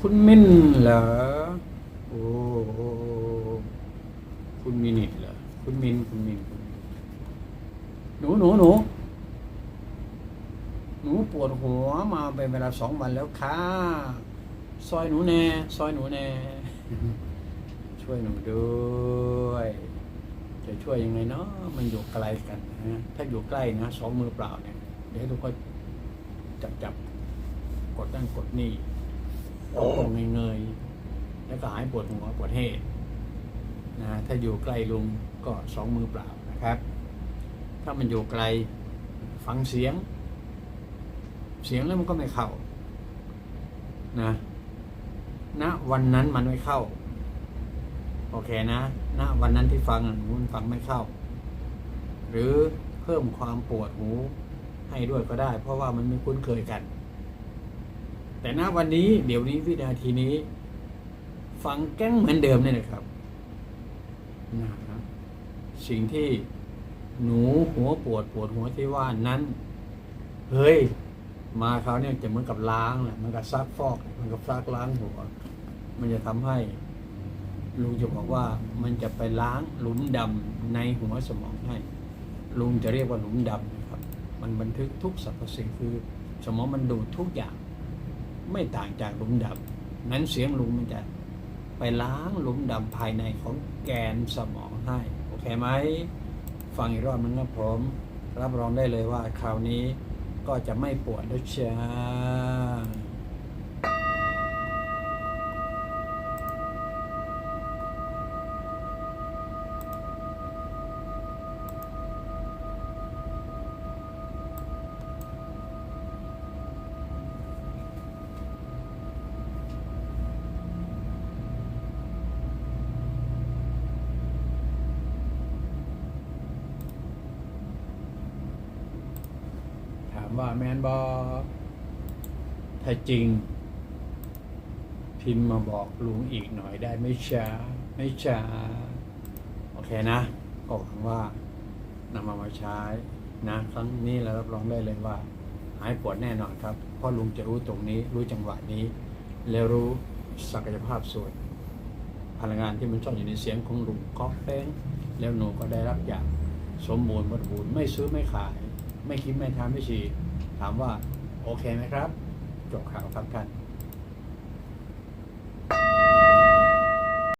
คุณมินเหรอโอ้คุณมินิทเหรอคุณมินคุณมินคุณมินหนูหนูหนูหนูปวดหัวมาเป็นเวลาสองวันแล้วค่ะซอยหนูแน่ซอยหนูแน่ช่วยหนูด้วยจะช่วยยังไงเนาะมันอยู่ไกลกันนะถ้าอยู่ใกล้นะสองมือเปล่าเนี่ยเดี๋ยวทุกคนจับจับกดนั่นกดนี่ ตรงๆเงยๆแล้วก็หายปวดหัวปวดเหนะถ้าอยู่ใกล้ลุงก็สองมือเปล่านะครับ ถ้ามันอยู่ไกลฟังเสียง เสียงแล้วมันก็ไม่เข้านะณวันนั้นมันไม่เข้า โอเคนะณวันนั้นที่ฟังมันฟังไม่เข้า หรือเพิ่มความปวดหูให้ด้วยก็ได้ เพราะว่ามันไม่คุ้นเคยกัน แต่ณวันนี้เดี๋ยวนี้วินาทีนี้ ฟังแก้งเหมือนเดิมเนี่ยนะครับนะสิ่งที่หนูหัวปวดปวดหัวที่ว่านั้น เฮ้ย มาเขาเนี่ยจะเหมือนกับล้างแหละมือนกับซักฟอกมือนกับซักล้างหัว มันจะทำให้ลุงจะบอกว่ามันจะไปล้างหลุมดำในหัวสมองให้ ลุงจะเรียกว่าหลุมดำนะครับ มันบันทึกทุกสรรพสิ่งคือ สมองมันดูดทุกอย่าง ไม่ต่างจากหลุมดำนั้นเสียงลุงมันจะไปล้างหลุมดำภายในของแกนสมองให้โอเคไหมฟังอีกรอบนึงครับผม รับรองได้เลยว่าคราวนี้ก็จะไม่ปวดด้วยเช้า ว่าแมนบอถ้าจริง พิมพ์มาบอกลุงอีกหน่อยได้ไม่ช้าไม่ช้า โอเคนะก็หวังว่านำมามาใช้นะครั้งนี้เรารับรองได้เลยว่า หายปวดแน่นอนครับ เพราะลุงจะรู้ตรงนี้ รู้จังหวะนี้ แล้วรู้ศักยภาพส่วนพลังงานที่มันซ่อนอยู่ในเสียงของลุงก็เพลงแล้วหนูก็ได้รับอย่างสมบูรณ์บริบูรณ์ไม่ซื้อไม่ขาย ไม่คิดไม่ทำไม่ฉีด ถามว่าโอเคไหมครับ จบข่าวครับท่าน